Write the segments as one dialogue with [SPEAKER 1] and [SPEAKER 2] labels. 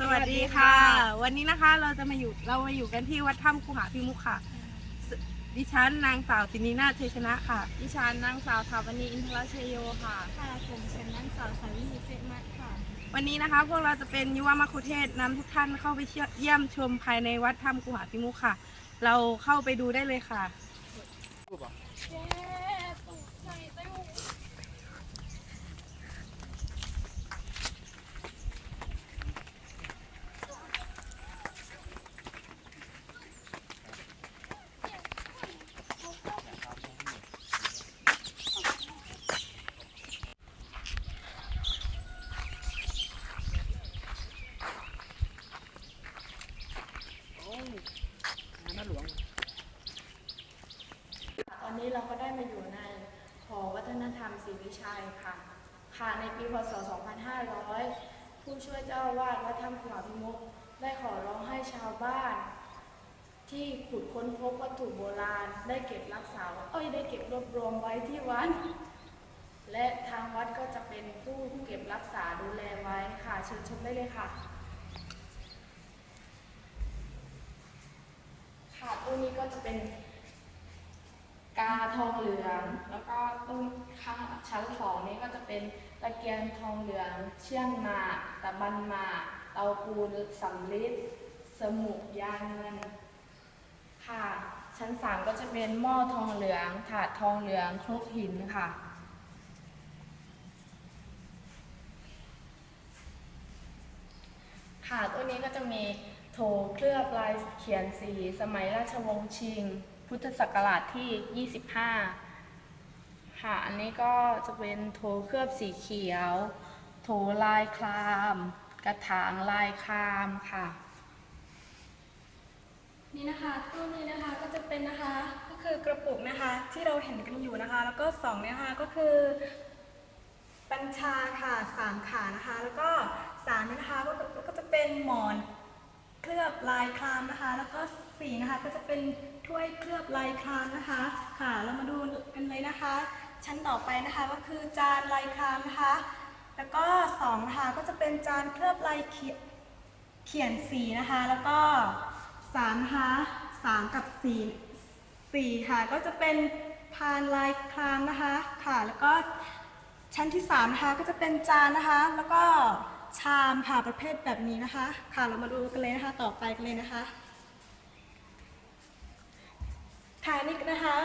[SPEAKER 1] สวัสดีค่ะ
[SPEAKER 2] วันนี้นะคะเราจะมาอยู่เรามาอยู่กันที่วัดถ้ำคูหาพิมุขค่ะสดิฉันนางสาวสินีนาถชัยชนะค่ะ
[SPEAKER 3] ดิฉันนางสาวถาวณีอินทรชยโยค่ะ ค่ะผมฉันนางสาวสาวินีเจมัดค่ะ
[SPEAKER 2] วันนี้นะคะ พวกเราจะเป็นยุวมัคคุเทศก์นำทุกท่านเข้าไปเชี่ยวเยี่ยมชมภายในวัดถ้ำคูหาพิมุขค่ะ เราเข้าไปดูได้เลยค่ะ
[SPEAKER 3] ตอนนี้เราก็ได้มาอยู่ในหอวัฒนธรรมศรี วิชัยค่ะ ค่ะในปีพศ 2500 ผู้ช่วยเจ้าวาดวัดถ้ำขวาพิมุกได้ขอร้องให้ชาวบ้าน ที่ขุดค้นพบวัตถุโบราณ ได้เก็บรักษาเอ้ยได้เก็บรวบรวมไว้ที่วัดและทางวัดก็จะเป็นผู้เก็บรักษาดูแลไว้ค่ะเชิญชมได้เลยค่ะ ค่ะตู้นี้ก็จะเป็น กาทองเหลือง แล้วก็ต้นข้างชั้นสองนี้ก็จะเป็นตะเกียงทองเหลือง เชื่องหมากตะบันหมากเตาปูนสำลิดสมุกยางเงินค่ะชั้นสามก็จะเป็นหม้อทองเหลือง ถาดทองเหลืองครกหินค่ะค่ะตัวนี้ก็จะมีโถเคลือบลายเขียนสี สมัยราชวงศ์ชิง พุทธศักราชที่ 25 ค่ะ อันนี้ก็จะเป็นโถเคลือบสีเขียว โถลายคราม กระถางลายครามค่ะ
[SPEAKER 4] นี่นะคะตู้นี้นะคะก็จะเป็นนะคะก็คือกระปุกนะคะที่เราเห็นกันอยู่นะคะ แล้วก็สองเนี่ยนะคะก็คือบัญชาค่ะสามขานะคะ แล้วก็สามนี่นะคะก็ก็จะเป็นหมอน เคลือบลายครามนะคะ แล้วก็สีนะคะก็จะเป็นถ้วยเคลือบลายครามนะคะ ค่ะเรามาดูกันเลยนะคะ ชั้นต่อไปนะคะก็คือจานลายครามนะคะ แล้วก็สองนะคะก็จะเป็นจานเคลือบลายเขียเขียนสีนะคะ แล้วก็สามนะคะสามกับสี่สี่ค่ะก็จะเป็นพานลายครามนะคะค่ะแล้วก็ชั้นที่สามนะคะก็จะเป็นจานนะคะ แล้วก็ ชามค่ะประเภทแบบนี้นะคะ ค่ะเรามาดูกันเลยนะคะต่อไปกันเลยนะคะค่ะนี่นะคะ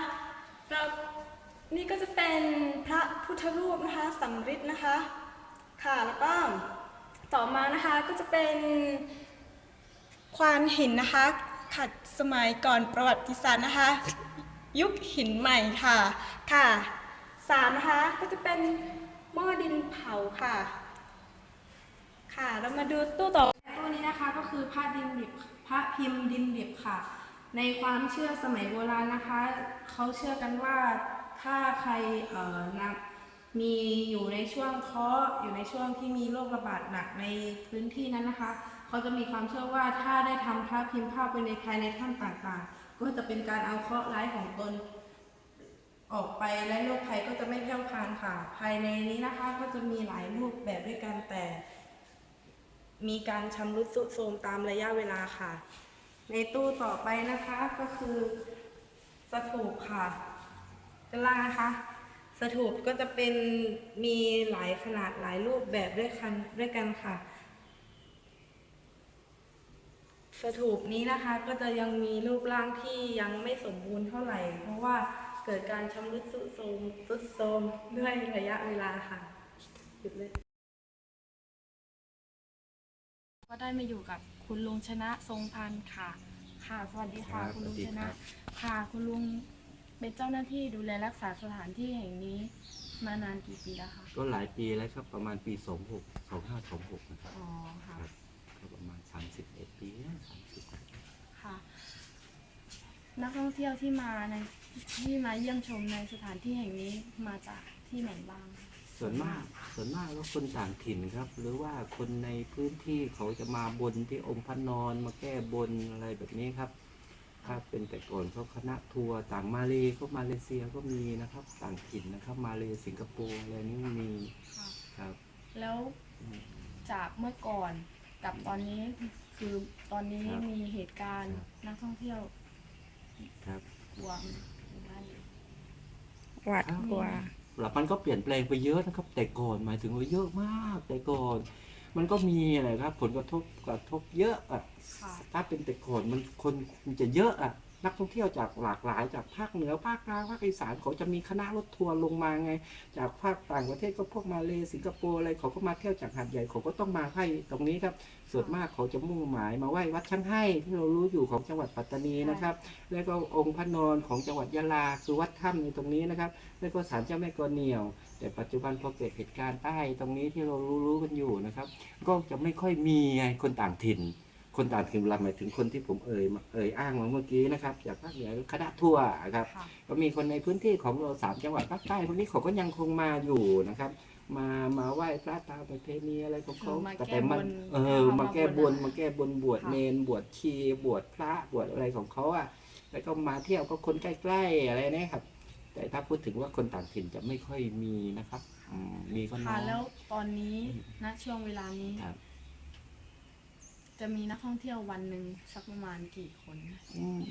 [SPEAKER 4] เรานี่ก็จะเป็นพระพุทธรูปนะคะสำริดนะคะ ค่ะแล้วก็ต่อมานะคะก็จะเป็นควานหินนะคะ ขัดสมัยก่อนประวัติศาสตร์นะคะ ยุคหินใหม่ค่ะค่ะสามนะคะก็จะเป็นหม้อดินเผาค่ะ ค่ะ เรามาดูตู้ต่อ
[SPEAKER 2] ตู้นี้นะคะก็คือพระดินดิบพระพิมพ์ดินดิบค่ะ ในความเชื่อสมัยโบราณนะคะ เขาเชื่อกันว่าถ้าใครเอ่อนับมีอยู่ในช่วงเคราะห์อยู่ในช่วงที่มีโรคระบาดหนักในพื้นที่นั้นนะคะ เขาจะมีความเชื่อว่าถ้าได้ทำพระพิมพ์ภาพไปในภายในถ้ำต่างๆ ก็จะเป็นการเอาเคราะห์ร้ายของตนออกไปและโรคภัยก็จะไม่แพร่พานค่ะ ภายในนี้นะคะก็จะมีหลายรูปแบบด้วยกันแต่ มีการชำรุดทรุดโทรมตามระยะเวลาค่ะ ในตู้ต่อไปนะคะก็คือสถูปค่ะด้านล่างนะคะสถูปก็จะเป็นมีหลายขนาดหลายรูปแบบด้วยกันด้วยกันค่ะสถูปนี้นะคะก็จะยังมีรูปร่างที่ยังไม่สมบูรณ์เท่าไหร่ เพราะว่าเกิดการชำรุดทรุดโทรมทรุดโทรมด้วยระยะเวลาค่ะหยุดเลย
[SPEAKER 3] ก็ได้มาอยู่กับค
[SPEAKER 2] คุณลุงชนะทรงพันธ์ค่ะ ค่ะ สวัสดีค่ะ
[SPEAKER 5] ครับ
[SPEAKER 2] คุณลุง
[SPEAKER 5] สวัสดี
[SPEAKER 2] ชนะ
[SPEAKER 5] ครับ
[SPEAKER 2] ค่ะ คุณลุงเป็นเจ้าหน้าที่ดูแลรักษาสถานที่แห่งนี้มานานกี่ปีแล้วคะ
[SPEAKER 5] ก็หลายปีแล้วครับประมาณปี 26 2526นะครับ
[SPEAKER 2] อ๋อ ค่ะ
[SPEAKER 5] ครับก็ประมาณ 31 ปีนะ30กว่าปี
[SPEAKER 2] ค่ะ นักท่องเที่ยวที่มาในที่มาเยี่ยมชมในสถานที่แห่งนี้มาจากที่ไหนบ้าง
[SPEAKER 5] ส่วนมากส่วนมากก็คนต่างถิ่นครับ หรือว่าคนในพื้นที่เขาจะมาบนที่องค์พระนอนมาแก้บนอะไรแบบนี้ครับถ้าเป็นแต่ก่อนเขาคณะทัวร์ต่างมาเลก็มาเลเซียก็มีนะครับ ต่างถิ่นนะครับ มาเลสิงคโปร์อะไรนี่มี
[SPEAKER 2] ค่ะ
[SPEAKER 5] ครับ
[SPEAKER 2] แล้วจากเมื่อก่อนกับตอนนี้คือตอนนี้
[SPEAKER 5] ครับ
[SPEAKER 2] มีเหตุการณ์
[SPEAKER 5] ครับ
[SPEAKER 2] นักท่องเที่ยว
[SPEAKER 5] ครับ
[SPEAKER 2] กลัวไหมหรือว่า
[SPEAKER 6] หวาดกลัว
[SPEAKER 5] หลับมันก็เปลี่ยนแปลงไปเยอะนะครับ แต่ก่อนหมายถึงว่าเยอะมากแต่ก่อน มันก็มีอะไรครับ ผลกระทบกระทบเยอะอะ
[SPEAKER 2] ค่ะ
[SPEAKER 5] ถ้าเป็นแต่ก่อนมันคนมันจะเยอะอะ นักท่องเที่ยวจากหลากหลาย จากภาคเหนือภาคกลางภาคอีสานเขาจะมีคณะรถทัวร์ลงมาไง จากภาคต่างประเทศก็พวกมาเลสิงคโปร์อะไรเขาก็มาเที่ยวจากหาดใหญ่เขาก็ต้องมาให้ตรงนี้ครับส่วนมากเขาจะมุ่งหมายมาไหว้วัดช่างให้ที่เรารู้อยู่ของจังหวัดปัตตานีนะครับ แล้วก็องค์พระนอนของจังหวัดยะลาคือวัดถ้ำในตรงนี้นะครับ แล้วก็ศาลเจ้าแม่กวนเหนียว แต่ปัจจุบันพอเกิดเหตุการณ์ใต้ตรงนี้ที่เรารู้รู้ๆกันอยู่นะครับ ก็จะไม่ค่อยมีไงคนต่างถิ่น คนต่างถิ่นเราหมายถึงคนที่ผมเอ่ยมาเอ่ยอ้างมาเมื่อกี้นะครับจากภาคเหนือคณะทัวร์ครับ
[SPEAKER 2] ค่ะ
[SPEAKER 5] ก็มีคนในพื้นที่ของเราสามจังหวัดภาคใต้พวกนี้เขาก็ยังคงมาอยู่นะครับ มามาไหว้พระตามประเพณีอะไรของเขา
[SPEAKER 2] คือมา
[SPEAKER 5] แต่
[SPEAKER 2] แก้
[SPEAKER 5] แต่มัน
[SPEAKER 2] บน
[SPEAKER 5] เออ
[SPEAKER 2] เข้ามา
[SPEAKER 5] มาแก้บน
[SPEAKER 2] บน
[SPEAKER 5] มาแก้บนบวช
[SPEAKER 2] ค่ะ
[SPEAKER 5] เนนบวชชีบวชพระบวชอะไรของเขาอะแล้วก็มาเที่ยวก็คนใกล้ๆอะไรเนี่ยครับ แต่ถ้าพูดถึงว่าคนต่างถิ่นจะไม่ค่อยมีนะครับอืมมีก็น้
[SPEAKER 2] ค่ะ
[SPEAKER 5] อย
[SPEAKER 2] แล้วตอนนี้ณช่วงเวลานี้
[SPEAKER 5] ครับ
[SPEAKER 2] จะมีนักท่องเที่ยววันหนึ่งสักประมาณกี่คน
[SPEAKER 5] อืม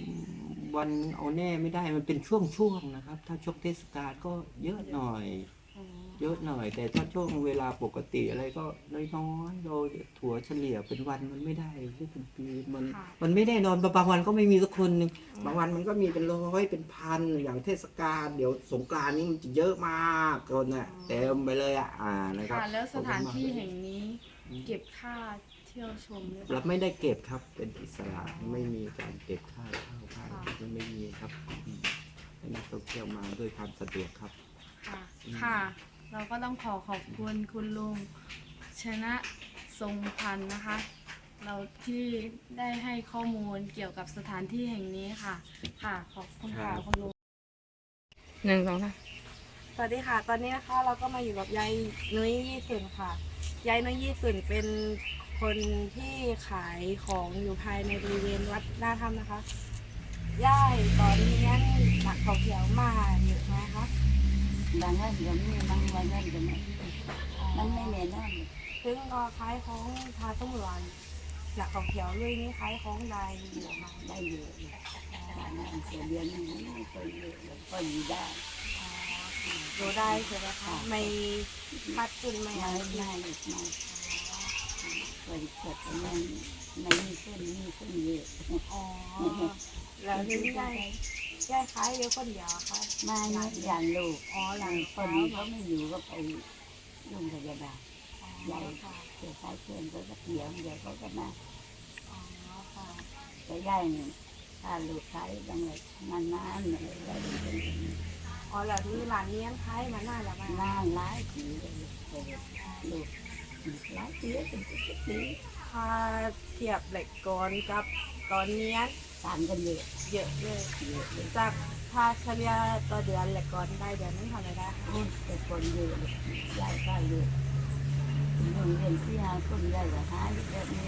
[SPEAKER 5] วันเอาแน่ไม่ได้มันเป็นช่วงๆนะครับ ถ้าช่วงเทศกาลก็เยอะหน่อย
[SPEAKER 2] อ๋อ
[SPEAKER 5] เยอะหน่อย แต่ถ้าช่วงเวลาปกติอะไรก็น้อยๆเราถั่วเฉลี่ยเป็นวันมันไม่ได้ที่เป็นปีมัน
[SPEAKER 2] ค่ะ
[SPEAKER 5] มันไม่แน่นอนบางวันก็ไม่มีสักคนหนึ่งบางวันมันก็มีเป็นร้อยเป็นพันอย่างเทศกาลเดี๋ยวสงกรานต์นี่มันจะเยอะมากคนน่ะเต็มไปเลยอะอ่านะครับ
[SPEAKER 2] ค่ะแล้วสถานที่แห่งนี้ เก็บค่าเที่ยวชมหรือเป
[SPEAKER 5] เรา
[SPEAKER 2] ล่า
[SPEAKER 5] ไม่ได้เก็บครับ เป็นอิสระไม่มีการเก็บค่าเข้าค่า
[SPEAKER 2] ค่ะ
[SPEAKER 5] มันไม่มีครับอืมให้นักท่องเที่ยวมาด้วยความสะดวกครับ
[SPEAKER 2] ค่ะ ค่ะ เราก็ต้องขอขอบคุณคุณลุงชนะทรงพันธ์นะคะ เราที่ได้ให้ข้อมูลเกี่ยวกับสถานที่แห่งนี้ค่ะ ค่ะ ขอบคุณค่ะ
[SPEAKER 5] ครับ
[SPEAKER 2] คุณลุง
[SPEAKER 6] หนึ่งสองสาม
[SPEAKER 2] สวัสดีค่ะ ตอนนี้นะคะเราก็มาอยู่กับยายนุ้ยยี่สุนค่ะ ยายนุ้ยยี่สุนเป็น คนที่ขายของอยู่ภายในบริเวณวัดหน้าถ้ำนะคะยายตอนนี้หนักเขาเขียวมาเยอะไหมคะ
[SPEAKER 7] บางวันก็มีบางวันก็ไม่มันไม่แน่นอน
[SPEAKER 2] ซึ่งก็ขายของทาสมุนไพรหนักเขาเขียวเลยนี่ขายของได้เยอะมาก
[SPEAKER 7] ได้เยอะเลยบางวันก็เดือนหนึงไม่ค่อยเยอะแล้วก็อยู่ได้
[SPEAKER 2] ดูได้ใช่ไหมคะไม่พัดขึ้นไม่
[SPEAKER 7] ไม่
[SPEAKER 2] อะไร
[SPEAKER 7] ไม่ไม่ บริษัทมันไม่มีคนมีคนเยอะ
[SPEAKER 2] อ๋อแล้วที่ยายยายขายเยอะคนเดียวค่ะ
[SPEAKER 7] มาเนี่ยอย่างลูก
[SPEAKER 2] อ๋อหลัง
[SPEAKER 7] คนนี้เขาไม่อยู่ก็ไปโรงพยาบาล
[SPEAKER 2] ใหญ่ค่ะ
[SPEAKER 7] เดี๋ยวใช้เพื่อนก็จะเถียงเดี๋ยวเขาก็มา
[SPEAKER 2] อ๋อค่ะ
[SPEAKER 7] จะย่ายหนึ่งถ้าลูกใช้ต้องเลยนานๆเลยได้เป็น
[SPEAKER 2] อ๋อแล้วที่ร้านเนี้ยังขายมานานแล้วไหม
[SPEAKER 7] นานหลายปีเลยลูก หลายปีเป็นสิบปี
[SPEAKER 2] ถ้าเทียบเหล็กก่อนกับตอนนี้
[SPEAKER 7] ต่างกันเยอะ
[SPEAKER 2] เยอะเลย
[SPEAKER 7] เยอะเลย
[SPEAKER 2] จากถ้าเฉลี่ยต่อเดือนเหล็กก่อนได้เดือนนึงเท่าไหร่ได้คะ
[SPEAKER 7] โอ้ยแต่คนเยอะเลยยายก็เยอะโรงเรียนที่หาคนยายก็หาอยู่แบบนี้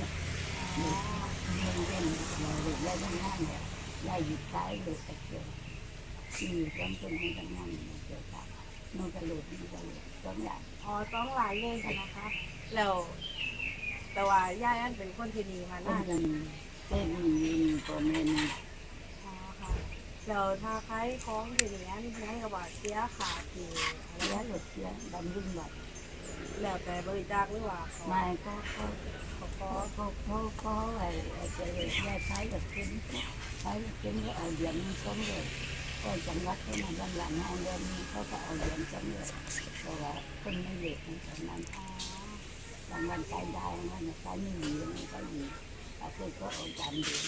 [SPEAKER 7] โรงเรียนเราเด็กยายทำงานเนี่ยยายหยุดขายเลยแต่เกิดที่อยู่จำเป็นให้ทำงานเนี่ยเกิดจากโน่นกระโดดนี่กระโดดสองอย่าง
[SPEAKER 2] อ๋อต้องหลายเลยใช่ไหมคะ แล้วแต่ว่าย่าอันเป็นคนที่ดีมา
[SPEAKER 7] ก็
[SPEAKER 2] นาน
[SPEAKER 7] ยังเป็นมีพ่อแม่
[SPEAKER 2] อ๋อค่ะแล้วถ้าขายของที่นี่อันให้กับว่าเสียขาดคืออะไร
[SPEAKER 7] แล้ว
[SPEAKER 2] นะ
[SPEAKER 7] หลุดเสียดำรุ่นบัด
[SPEAKER 2] แล้วแต่บริจาคหรือว่าขอ
[SPEAKER 7] ไม่ก็ก็
[SPEAKER 2] ขอข
[SPEAKER 7] ก็
[SPEAKER 2] อ
[SPEAKER 7] ก็ก็ก็ไอ้ไอ้เจริญยายใช้กับเพื่อนใช้กับเพื่อนก็เอาเหรียญสองเลยก็จังหวัดเขามาด้านหลังเอาเดือนนี้เขาก็เอาเหรียญสองเลยเพราะว่าคนไม่เยอะในตอนนั้น บางวันใช้ได้บางวันใช้ไม่ดีมันก็ดีอาเพื่อนก็ออกตามเดือน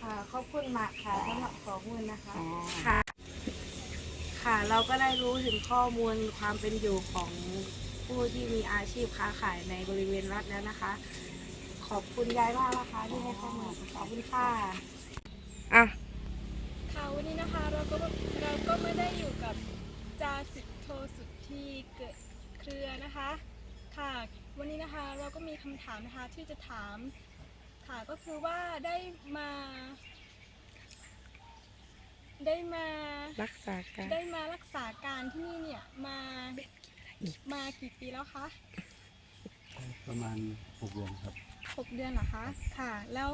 [SPEAKER 2] ค่ะขอบคุณมากค่ะสำหรับข้อมูลนะคะ
[SPEAKER 7] ค่ะ
[SPEAKER 2] ค่ะ ค่ะ เราก็ได้รู้ถึงข้อมูลความเป็นอยู่ของผู้ที่มีอาชีพค้าขายในบริเวณวัดแล้วนะคะ ขอบคุณยายมากนะคะที่ให้ข้อมูลขอบคุณค่ะ
[SPEAKER 6] อะ
[SPEAKER 4] ค่ะวันนี้นะคะเราก็เราก็ไม่ได้ เครือนะคะค่ะ วันนี้นะคะเราก็มีคำถามนะคะที่จะถามค่ะก็คือว่าได้มา ได้มา
[SPEAKER 6] รักษาการ
[SPEAKER 4] ได้มารักษาการที่นี่เนี่ยมามากี่ปีแล้วคะ
[SPEAKER 8] ประมาณหกเดือนครับ
[SPEAKER 4] หกเดือนเหรอคะค่ะ แล้ว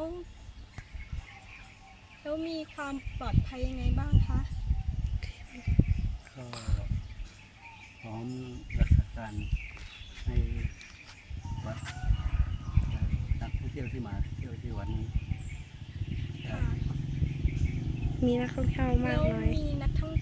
[SPEAKER 4] แล้วมีความปลอดภัยยังไงบ้างคะ
[SPEAKER 8] ก็พร้อมรั กษาการให้วัดและนักท่องเที่ยวที่มาเที่ยวที่วัดนี้ได้
[SPEAKER 4] ค่ะ
[SPEAKER 6] มีนักท่องเที่ยวมา
[SPEAKER 4] แล้
[SPEAKER 6] ก
[SPEAKER 4] ว
[SPEAKER 6] น้อย
[SPEAKER 4] มีนักท่อง